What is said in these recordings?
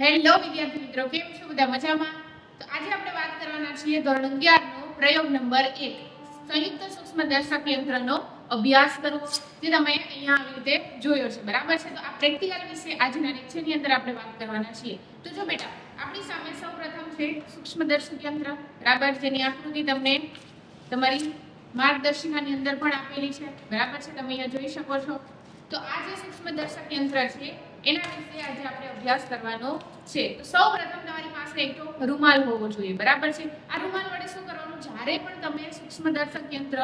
Hello વિદ્યાર્થી મિત્રો. કેમ છો? બધા મજામાં? તો આજે આપણે વાત કરવાના છીએ ધોરણ 11 નો પ્રયોગ નંબર 1 સંયુક્ત સૂક્ષ્મ દર્શક યંત્રનો અભ્યાસ કરવો, જે તમે અહીંયા આવી રીતે જોયો છે. બરાબર છે? તો આ પ્રેક્ટિકલ વિશે આજના લેક્ચરની અંદર આપણે વાત કરવાના છીએ. તો જો બેટા, આપણી સામે સૌપ્રથમ છે સૂક્ષ્મ દર્શક યંત્ર. બરાબર? જેની આકૃતિ તમને તમારી માર્ગદર્શિકાની અંદર પણ આપેલી છે. બરાબર છે? તમે અહીંયા જોઈ શકો છો. તો આ જે સૂક્ષ્મ દર્શક યંત્ર છે એના વિશે આજે આપણે અભ્યાસ કરવાનો છે. તો સૌ પ્રથમ તમારી પાસે એક તો રૂમાલ હોવો જોઈએ, બરાબર છે? આ રૂમાલ વડે શું કરવાનું? જ્યારે પણ તમે સૂક્ષ્મ દર્શક યંત્ર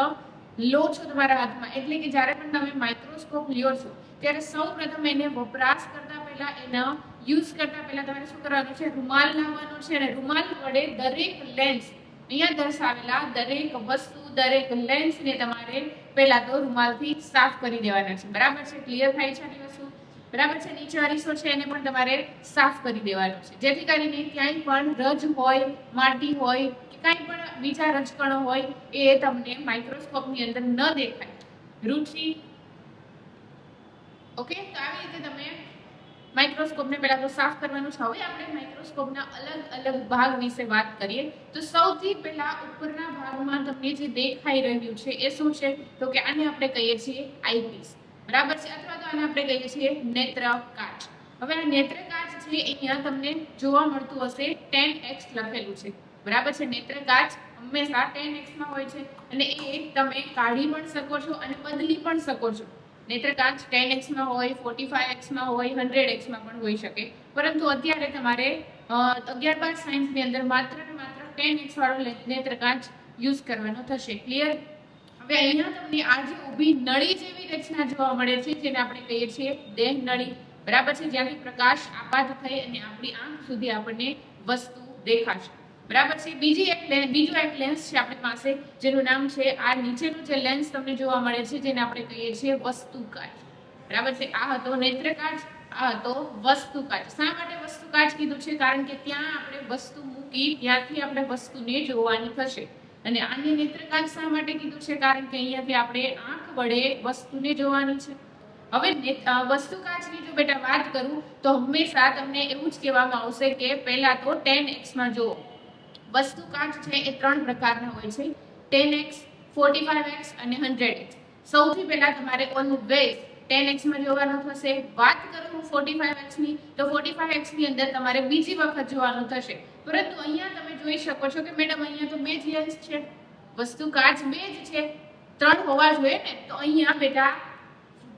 લો છો તમારા હાથમાં, એટલે કે જ્યારે પણ તમે માઇક્રોસ્કોપ લ્યો છો, ત્યારે સૌ પ્રથમ એને વપરાશ કરતા પહેલા એનો યુઝ કરતા પહેલા તમારે શું કરવાનું છે? રૂમાલ લાવવાનો છે અને રૂમાલ વડે દરેક લેન્સ અહીંયા દર્શાવેલા દરેક વસ્તુ, દરેક લેન્સને તમારે પહેલા તો રૂમાલથી સાફ કરી દેવાના છે. બરાબર છે? ક્લિયર થાય છે આની વસ્તુ? બરાબર છે? નીચે અરીસો છે, એને પણ તમારે સાફ કરી દેવાનો છે. જેથી કરીને ક્યાંય પણ રજ હોય, માટી હોય, કે કાંઈ પણ બીજા રજકણો હોય, એ તમને માઇક્રોસ્કોપની અંદર ન દેખાય. રુચિ? ઓકે? તો આવી રીતે તમે માઇક્રોસ્કોપને પહેલાં તો સાફ કરવાનું છે. હવે આપણે માઇક્રોસ્કોપના અલગ અલગ ભાગ વિશે વાત કરીએ. તો સૌથી પહેલા ઉપરના ભાગમાં તમને જે દેખાઈ રહ્યું છે, એ શું છે? તો કે આને આપણે કહીએ છીએ આઈપીસ બરાબર છે? અથવા આને આપણે કહીએ છીએ નેત્ર કાચ. હવે આ નેત્ર કાચ છે અહીંયા તમને જોવા મળતું હશે ટેન એક્સ લખેલું છે. બરાબર છે? નેત્ર કાચ હંમેશા ટેન એક્સમાં હોય છે અને એ તમે કાઢી પણ શકો છો અને બદલી પણ શકો છો. નેત્ર કાચ ટેન એક્સમાં હોય ફોર્ટી ફાઈવ એક્સમાં હોય હંડ્રેડ એક્સમાં પણ હોઈ શકે. પરંતુ અત્યારે તમારે અગિયાર બાર સાયન્સની અંદર માત્ર ને માત્ર ટેન એક્સ વાળો નેત્ર કાચ યુઝ કરવાનો થશે. ક્લિયર હવે અહીંયા તમને આ જે ઊભી નળી જેવી રચના જોવા મળે છે, જેને આપણે કહીએ છીએ દેહ નળી. બરાબર છે? જ્યાંથી પ્રકાશ આપાત થઈ અને આપણી આંખ સુધી આપણને વસ્તુ દેખાશે. બરાબર છે? બીજી એક બીજો એક લેન્સ છે આપણી પાસે, જેનું નામ છે, આ નીચેનું જે લેન્સ તમને જોવા મળે છે, જેને આપણે કહીએ છીએ વસ્તુકાચ. બરાબર છે? આ હતો નેત્રકાચ, આ હતો વસ્તુકાચ. શા માટે વસ્તુકાચ કીધું છે? કારણ કે ત્યાં આપણે વસ્તુ મૂકી, ત્યાંથી આપણે વસ્તુને જોવાની થશે. અને આને નેત્રકાચ શા માટે કીધું છે, કારણ કે અહીંયાથી આપણે આંખ વડે વસ્તુને જોવાનું છે. હવે વસ્તુ કાચની જો બેટા વાત કરું, તો હંમેશા તમને એવું જ કહેવામાં આવશે કે પહેલા તો ટેન એક્સમાં જુઓ. વસ્તુ કાચ છે એ ત્રણ પ્રકારના હોય છે. Ten X, forty five X અને હંડ્રેડ એક્સ. સૌથી પહેલા તમારે ઓલવેઝ ટેન એક્સમાં જોવાનું થશે. વાત કરું હું ફોર્ટી ફાઈવ એક્સની તો ફોર્ટી ફાઈવ એક્સની અંદર તમારે બીજી વખત જોવાનું થશે. પરંતુ અહીંયા તમે જોઈ શકો છો કે મેડમ, અહીંયા તો બે જ લેન્સ છે. વસ્તુ કાચ બે જ છે. ત્રણ હોવા જોઈએ ને, તો અહીંયા બેટા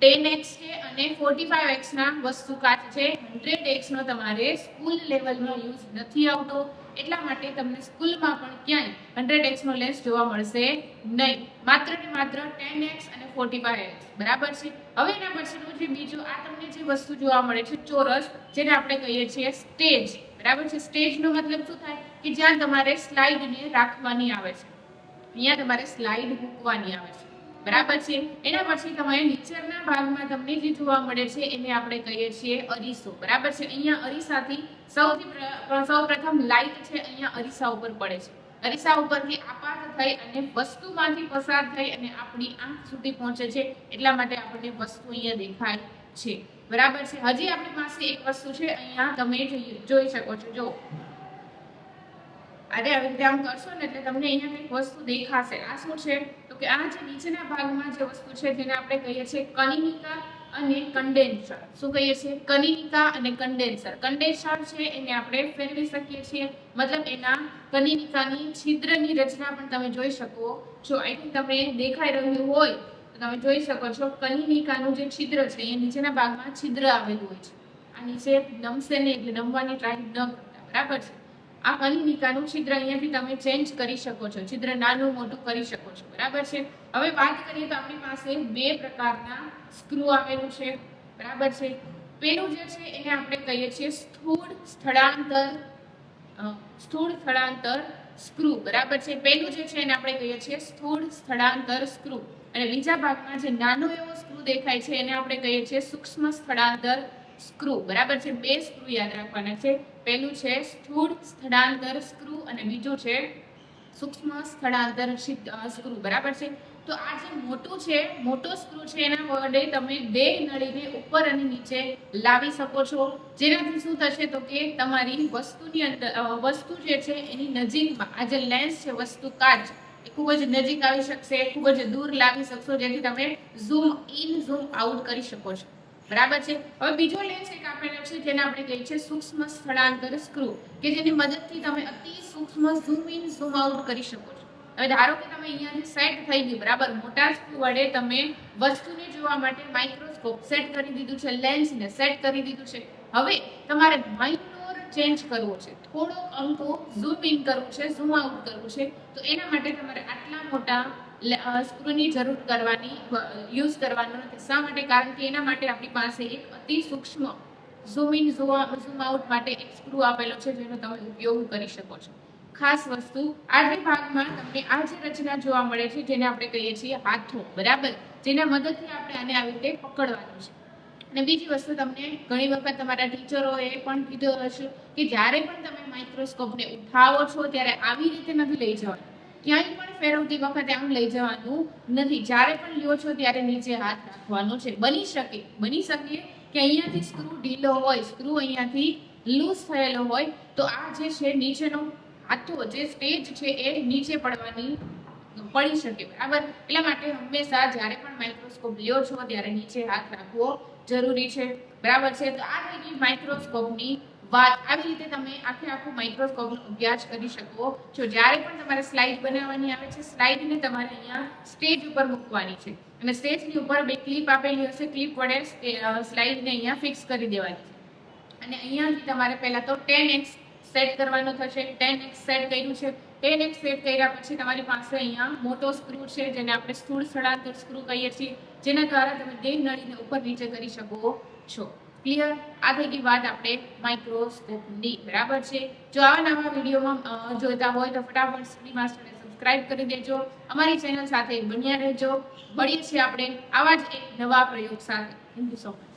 ટેન એક્સ છે અને ફોર્ટી ફાઈવ એક્સના વસ્તુ કાચ છે. હંડ્રેડ એક્સનો તમારે સ્કૂલ લેવલનો યુઝ નથી આવતો. એટલા માટે તમને સ્કૂલમાં પણ ક્યાંય હંડ્રેડ એક્સનો લેન્સ જોવા મળશે નહીં. માત્ર ને માત્ર ટેન એક્સ અને ફોર્ટી ફાઈવ એક્સ બરાબર છે? હવે એના પછીનું જે બીજું, આ તમને જે વસ્તુ જોવા મળે છે, ચોરસ, જેને આપણે કહીએ છીએ સ્ટેજ. બરાબર છે? સ્ટેજનો મતલબ શું થાય? કે જ્યાં તમારે સ્લાઇડને રાખવાની આવે છે. અહીંયા તમારે સ્લાઇડ મૂકવાની આવે છે. બરાબર છે? એના પછી તમારે નીચેના ભાગમાં તમને જે જોવા મળે છે, એને આપણે કહીએ છીએ અરીસો. બરાબર છે? અહીંયા અરીસાથી સૌથી પ્ર- સૌપ્રથમ લાઈટ છે, અહીંયા અરીસા ઉપર પડે છે. અરીસા ઉપરથી આપાત થઈ અને વસ્તુમાંથી પસાર થઈ અને આપણી આંખ સુધી પહોંચે છે. એટલા માટે આપણને વસ્તુ અહીંયા દેખાય છે. બરાબર છે? હજી આપણી પાસે એક વસ્તુ છે, અહીંયા તમે જોઈ શકો છો. જો. અરે આવી રીતે આમ કરશો ને એટલે તમને અહીંયા કંઈક વસ્તુ દેખાશે. આ શું છે? તો કે આ જે નીચેના ભાગમાં જે વસ્તુ છે જેને આપણે કહીએ છીએ કનિનિકા અને કન્ડેન્સર. શું કહીએ છીએ? કનિનિકા અને કન્ડેન્સર. કન્ડેન્સર છે એને આપણે ફેરવી શકીએ છીએ. મતલબ એના કનિનિકાની છિદ્રની રચના પણ તમે જોઈ શકો છો. અહીં તમને દેખાઈ રહ્યું હોય તો તમે જોઈ શકો છો કનિનિકાનું જે છિદ્ર છે એ નીચેના ભાગમાં છિદ્ર આવેલું હોય છે. આ નીચે નમશે નહીં એટલે નમવાની ટ્રાય ન કરતા. બરાબર છે? આ કનિનિકાનું છિદ્ર અહીંયાથી તમે ચેન્જ કરી શકો છો. છિદ્ર નાનું મોટું કરી શકો છો. બરાબર છે? હવે વાત કરીએ તો આપણી પાસે બે પ્રકારના સ્ક્રૂ આવેલું છે. બરાબર છે? પેલું જે છે એને આપણે કહીએ છીએ સ્થૂળ સ્થળાંતર સ્થૂળ સ્થળાંતર સ્ક્રૂ બરાબર છે? પેલું જે છે એને આપણે કહીએ છીએ સ્થૂળ સ્થળાંતર સ્ક્રૂ અને બીજા ભાગમાં જે નાનો એવો સ્ક્રૂ દેખાય છે એને આપણે કહીએ છીએ સૂક્ષ્મ સ્થળાંતર સ્ક્રૂ, બરાબર છે? બે સ્ક્રૂ યાદ રાખવાના છે. પહેલું છે સ્થૂળ સ્થળાંતર સ્ક્રૂ અને બીજું છે સૂક્ષ્મ સ્થળાંતર સ્ક્રૂ, બરાબર છે? તો આ જે મોટું છે, મોટો સ્ક્રૂ છે, એના વડે તમે બે નળીને ઉપર અને નીચે લાવી શકો છો. જેનાથી શું થશે તો કે તમારી વસ્તુની અંદર વસ્તુ જે છે એની નજીકમાં, આ જે લેન્સ છે, વસ્તુ કાચ, એ ખૂબ જ નજીક આવી શકશે, ખૂબ જ દૂર લાવી શકશો, જેથી તમે ઝૂમ ઇન ઝૂમ આઉટ કરી શકો છો. બરાબર છે? હવે બીજો લેન્સ એક આપેલો છે, જેને આપણે કહીએ છીએ સૂક્ષ્મ સ્થળાંતર સ્ક્રૂ, કે જેની મદદથી તમે અતિ સૂક્ષ્મ ઝૂમ ઇન ઝૂમ આઉટ કરી શકો છો. હવે ધારો કે તમે અહીંયાથી સેટ થઈ ગઈ બરાબર? મોટા સ્ક્રૂ વડે તમે વસ્તુને જોવા માટે માઇક્રોસ્કોપ સેટ કરી દીધું છે લેન્સને સેટ કરી દીધું છે. હવે તમારે માઇનોર ચેન્જ કરવો છે, થોડોક અંકો ઝૂમ ઇન કરવું છે ઝૂમ આઉટ કરવું છે, તો એના માટે તમારે આટલા મોટા સ્ક્રૂની જરૂર કરવાની યુઝ કરવાનો નથી. શા માટે? કારણ કે એના માટે આપણી પાસે એક અતિ સૂક્ષ્મ ઝૂમ ઇન, ઝૂમ આઉટ માટે એક સ્ક્રૂ આપેલો છે, જેનો તમે ઉપયોગ કરી શકો છો. ખાસ વસ્તુ આ જે ભાગમાં તમને આ જે રચના જોવા મળે છે, જેને આપણે કહીએ છીએ હાથો, બરાબર? જેના મદદથી આપણે આને આવી રીતે પકડવાનું છે. અને બીજી વસ્તુ તમને ઘણી વખત તમારા ટીચરોએ પણ કીધું હશે કે જ્યારે પણ તમે માઇક્રોસ્કોપને ઉઠાવો છો, ત્યારે આવી રીતે નથી લઈ જવાનું. ક્યાંય પણ ફેરવતી વખતે આમ લઈ જવાનું નથી. જ્યારે પણ લ્યો છો ત્યારે નીચે હાથ રાખવાનો છે. બની શકે બની શકે કે અહીંયાથી સ્ક્રૂ ઢીલો હોય સ્ક્રૂ અહીંયાથી લૂઝ થયેલો હોય, તો આ જે છે નીચેનો હાથો, જે સ્ટેજ છે એ નીચે પડવાની પડી શકે. બરાબર? એટલા માટે હંમેશા જ્યારે પણ માઇક્રોસ્કોપ લ્યો છો ત્યારે નીચે હાથ રાખવો જરૂરી છે. બરાબર છે? તો આ થઈ ગઈ માઇક્રોસ્કોપની વાત આવી રીતે તમે આખે આખું માઇક્રોસ્કોપનો અભ્યાસ કરી શકો છો. જ્યારે પણ તમારે સ્લાઇડ બનાવવાની આવે છે સ્લાઇડને તમારે અહીંયા સ્ટેજ ઉપર મૂકવાની છે. અને સ્ટેજની ઉપર બે ક્લિપ આપેલી હશે. ક્લિપ વડે સ્લાઇડને અહીંયા ફિક્સ કરી દેવાની છે. અને અહીંયાથી તમારે પહેલાં તો ટેન એક્સ સેટ કરવાનો થશે. ટેન એક્સ સેટ કર્યું છે. ટેન એક્સ સેટ કર્યા પછી તમારી પાસે અહીંયા મોટો સ્ક્રૂ છે, જેને આપણે સ્થૂળ સ્થળાંતર સ્ક્રૂ કહીએ છીએ, જેના દ્વારા તમે દેહ નળીને ઉપર નીચે કરી શકો છો. ક્લિયર? આ થઈ ગઈ વાત આપણે માઇક્રોસ્કોપની, બરાબર છે? જો આવા નવા વિડીયોમાં જોઈતા હોય તો ફટાફટ સ્ટડી માસ્ટરને સબસ્ક્રાઇબ કરી દેજો. અમારી ચેનલ સાથે બન્યા રહેજો. મળીએ છીએ આપણે આવા જ એક નવા પ્રયોગ સાથે. Thank you so much